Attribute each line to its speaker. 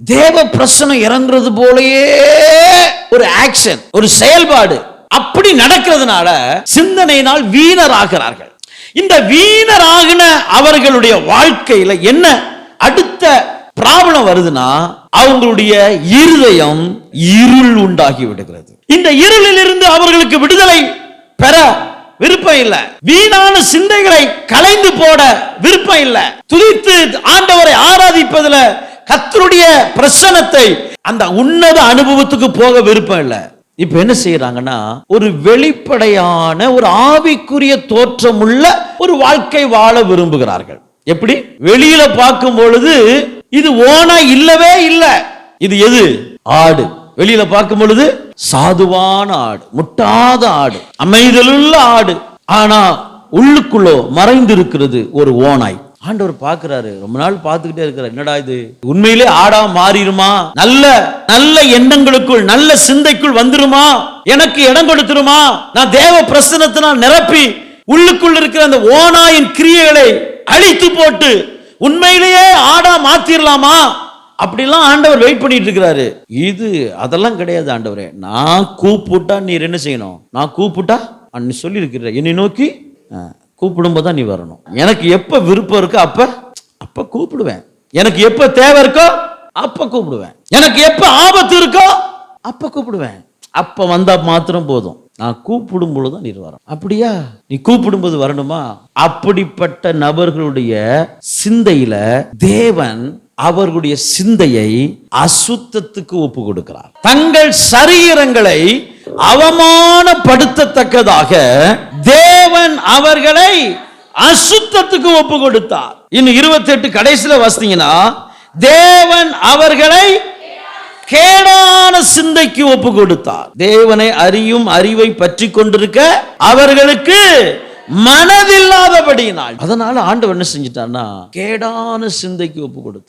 Speaker 1: தேவ பிரசனம் இறங்குறது போலயே ஒரு ஆக்ஷன் ஒரு செயல்பாடு அப்படி நடக்கிறதுனால சிந்தனையினால் வீணராகிறார்கள். இந்த வீணராகின அவர்களுடைய வாழ்க்கையில என்ன அடுத்த ப்ராப்ளம் வருதுன்னா அவங்களுடைய இருதயம் இருள் உண்டாகி விடுகிறது. இந்த இருளில் இருந்து அவர்களுக்கு விடுதலை பெற விருப்பம் இல்ல. வீணான சிந்தைகளை கலைந்து போட விருப்பம் இல்ல. துதித்து ஆண்டவரை ஆராதிப்பதுல கத்தருடைய பிரசனத்தை அந்த உன்னத அனுபவத்துக்கு போக விருப்பம் இல்ல. இப்ப என்ன செய்யறாங்கன்னா ஒரு வெளிப்படையான ஒரு ஆவிக்குரிய தோற்றமுள்ள ஒரு வாழ்க்கை வாழ விரும்புகிறார்கள். எப்படி? வெளியில பார்க்கும் பொழுது இது ஓனா இல்லவே இல்ல. இது எது? ஆடு. வெளியில பார்க்கும் பொழுது சாதுவான ஆடு முட்டாத ஆடு அமைதலுள்ள ஆடு. ஆனா உள்ளுக்குள்ளோ மறைந்திருக்கிறது ஒரு ஓனாய். ஆண்டவர் பார்க்கிறாரு. ரொம்ப நாள் பார்த்துக்கிட்டே இருக்கிறார். என்னடா இது? உண்மையிலே ஆடா மாறிடுமா? நல்ல நல்ல எண்ணங்களுக்குள் நல்ல சிந்தைக்குள் வந்துருமா? எனக்கு இடம் கொடுத்துருமா? நான் தேவ பிரசனத்தினால் நிரப்பி உள்ளுக்குள் இருக்கிற அந்த ஓனாயின் கிரியைகளை அழித்து போட்டு உண்மையிலேயே ஆடா மாத்திரலாமா? அப்படிலாம் ஆண்டவர் வெயிட் பண்ணிட்டு இருக்கிறாரு. இது அதெல்லாம் கிடையாது ஆண்டவரே. நான் கூப்பிட்டா நீர் என்ன செய்யணும்? நான் கூப்பிட்டா அன்னு சொல்லி இருக்கிற என்னை நோக்கி ஆ, கூப்பிடும்போது தான் நீ வரணும். எனக்கு எப்ப விருப்பம் இருக்கோ அப்ப அப்ப கூப்பிடுவேன். எனக்கு எப்ப தேவை இருக்கோ அப்ப கூப்பிடுவேன். எனக்கு எப்ப ஆபத்து இருக்கோ அப்ப கூப்பிடுவேன். அப்ப வந்தா மாத்திரம் போதும். நான் கூப்பிடும் பொழுதுதான் நீர் வரும். அப்படியா? நீ கூப்பிடும்போது வரணுமா? அப்படிப்பட்ட நபர்களுடைய சிந்தையில தேவன் அவர்களுடைய சிந்தையை அசுத்தத்துக்கு ஒப்பு கொடுக்கிறார். தங்கள் சரீரங்களை அவமானப்படுத்தத்தக்கதாக தேவன் அவர்களை அசுத்தத்துக்கு ஒப்பு கொடுத்தார் இன்னும் இருபத்தி எட்டு கடைசியில் வாசித்தீங்கன்னா தேவன் அவர்களை கேடான சிந்தைக்கு ஒப்பு கொடுத்தார் தேவனை அறியும் அறிவை பற்றி கொண்டிருக்க அவர்களுக்கு மனதில்லாதபடியினால். அதனால ஆண்டவர் என்ன செஞ்சிட்டான்னா கேடான சிந்தைக்கு ஒப்பு கொடுத்தார்